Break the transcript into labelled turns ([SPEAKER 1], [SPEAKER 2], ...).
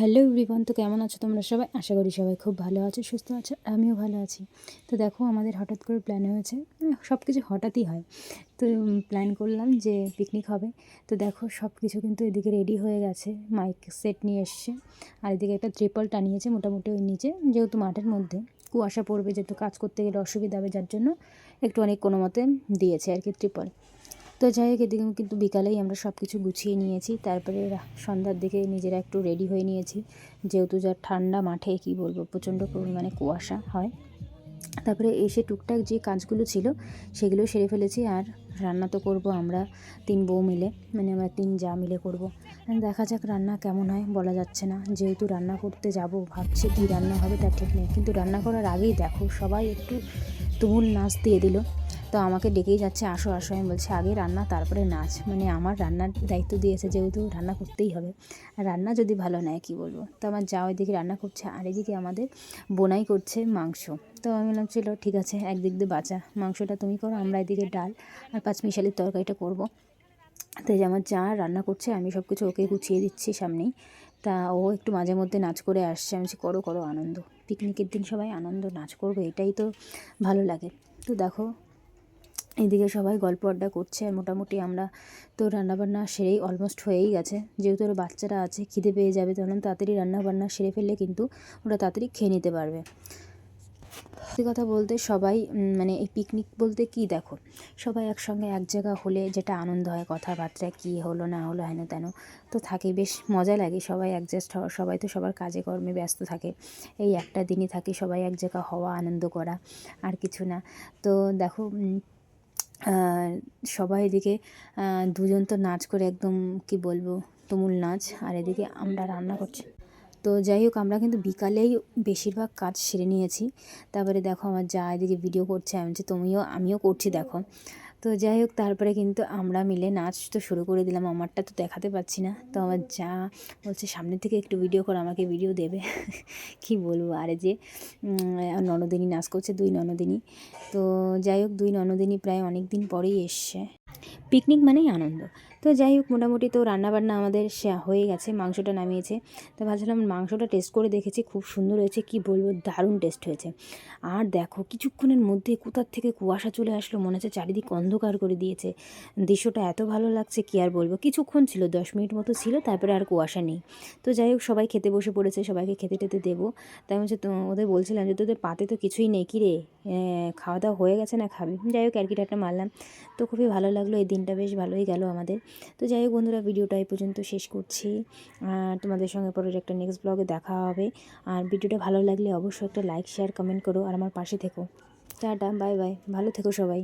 [SPEAKER 1] Hello everyone, তো কেমন আছো তোমরা সবাই? আশা করি সবাই খুব ভালো আছো, সুস্থ আছো, আমিও ভালো আছি। তো দেখো, আমাদের হঠাৎ করে প্ল্যান হয়েছে সব কিছু হঠাৎই হয়। তো প্ল্যান করলাম যে পিকনিক হবে। তো দেখো সব কিছু কিন্তু এদিকে রেডি হয়ে গেছে মাইক সেট নিয়ে এসছে। আর এদিকে একটা ট্রিপল টানিয়েছে মোটামুটি ওই নিচে, যেহেতু মাঠের মধ্যে। কুয়াশা পড়বে, যেহেতু কাজ করতে গেলে অসুবিধা হবে, যার জন্য একটু অনেক কোনো মতে দিয়েছে আর কি ট্রিপল তো যাই হোক, এদিকে কিন্তু বিকালেই আমরা সব কিছু গুছিয়ে নিয়েছি। তারপরে সন্ধ্যার দিকে নিজেরা একটু রেডি হয়ে নিয়েছি। যেহেতু যা ঠান্ডা মাঠে, কী বলব, প্রচণ্ড পরিমাণে কুয়াশা হয়। তারপরে এসে টুকটাক যে কাজগুলো ছিল, সেগুলো সেরে ফেলেছি। আর রান্না তো করব আমরা তিন বউ মিলে মানে আমরা তিন যা মিলে করব। দেখা যাক রান্না কেমন হয়, বলা যাচ্ছে না। যেহেতু রান্না করতে যাব, ভাবছি কী রান্না হবে, তার ঠিক নেই। কিন্তু রান্না করার আগেই দেখো, সবাই একটু তুমুল নাচ দিয়ে দিল। তো আমাকে ডেকেই যাচ্ছে, আসো আসো। আমি বলছি, আগে রান্না, তারপরে নাচ। মানে আমার রান্নার দায়িত্ব দিয়েছে যেহেতু রান্না করতেই হবে। আর রান্না যদি ভালো নেয়, কী বলব? তো আমার যা ওইদিকে রান্না করছে, আর এদিকে আমাদের বোনাই করছে মাংস। তো আমি বললাম, চলো, ঠিক আছে, একদিক দিয়ে বাঁচা। মাংসটা তুমি করো, আমরা এদিকে ডাল আর পাঁচমিশালির তরকারিটা করব। তো যে আমার যা রান্না করছে, আমি সব কিছু ওকে গুছিয়ে দিচ্ছি সামনেই। তা ও একটু মাঝে মধ্যে নাচ করে আসছে। আমি করো করো, আনন্দ। পিকনিকের দিন সবাই আনন্দ নাচ করবে, এটাই তো ভালো লাগে। তো দেখো এদিকে সবাই গল্প আড্ডা করছে আর মোটামুটি আমরা তো রান্নাবান্না সেরেই অলমোস্ট হয়েই গেছে। যেহেতু ওরা বাচ্চারা আছে, খিদে পেয়ে যাবে তখন তাড়াতাড়ি রান্নাবান্না সেরে ফেললে কিন্তু ওরা তাড়াতাড়ি খেয়ে নিতে পারবে। সত্যি কথা বলতে সবাই মানে এই পিকনিক বলতে কি দেখো, সবাই একসঙ্গে এক জায়গা হলে যেটা আনন্দ হয়, কথাবার্তা কী হলো, না হলো, হেন তেন, তো থাকে, বেশ মজা লাগে সবাই অ্যাডজাস্ট হওয়া, সবাই তো সবার কাজে কর্মে ব্যস্ত থাকে, এই একটা দিনই থাকে সবাই এক জায়গা হওয়া, আনন্দ করা, আর কিছু না। তো দেখো সবাই এদিকে দুজন তো নাচ করে একদম, কি বলব, তুমুল নাচ, আর এদিকে আমরা রান্না করছি। তো যাই হোক, আমরা কিন্তু বিকালেই বেশিরভাগ কাজ সেরে নিয়েছি। তারপরে দেখো আমার যা এদিকে ভিডিও করছে, আমি বলছি, তুমিও, আমিও করছি, দেখো। তো যাই হোক, তারপরে কিন্তু আমরা মিলে নাচ তো শুরু করে দিলাম। আমারটা তো দেখাতে পাচ্ছি না। তো আমার যা বলছে সামনে থেকে একটু ভিডিও করে, আমাকে ভিডিও দেবে। কি বলব? আরে যে ননদিনী নাচ করছে, দুই ননদিনী। তো যাই হোক, দুই ননদিনী প্রায় অনেক দিন পরেই এসছে। পিকনিক মানেই আনন্দ। তো যাই হোক, মোটামুটি তো রান্নাবান্না আমাদের হয়ে গেছে, মাংসটা নামিয়েছে। তো ভাবছিলাম মাংসটা টেস্ট করে দেখেছি, খুব সুন্দর হয়েছে, কি বলব, দারুণ টেস্ট হয়েছে। আর দেখো, কিছুক্ষণের মধ্যে কোথার থেকে কুয়াশা চলে আসলো, মনে হচ্ছে চারিদিক অন্ধকার করে দিয়েছে। দৃশ্যটা এত ভালো লাগছে, কি আর বলব, কিছুক্ষণ ছিল, দশ মিনিট মতো ছিল, তারপরে আর কুয়াশা নেই। তো যাই হোক, সবাই খেতে বসে পড়েছে, সবাইকে খেতে টেতে দেবো। তাই হচ্ছে তো, ওদের বলছিলাম যে, তোদের পাতে তো কিছুই নেই, কি রে? খাওয়া দাওয়া হয়ে গেছে না খাবি? যাই হোক, আর কি মারলাম। তো খুবই ভালো লাগল। এই দিনটা বেশ ভালোই গেল আমাদের। তো যাই হোক বন্ধুরা, ভিডিওটা এই পর্যন্ত শেষ করছি। তোমাদের সঙ্গে পরের একটা নেক্সট ব্লগে দেখা হবে। আর ভিডিওটা ভালো লাগলে অবশ্যই একটা লাইক শেয়ার কমেন্ট করো আর আমার পাশে থেকো। টাটা বাই বাই ভালো থেকো সবাই।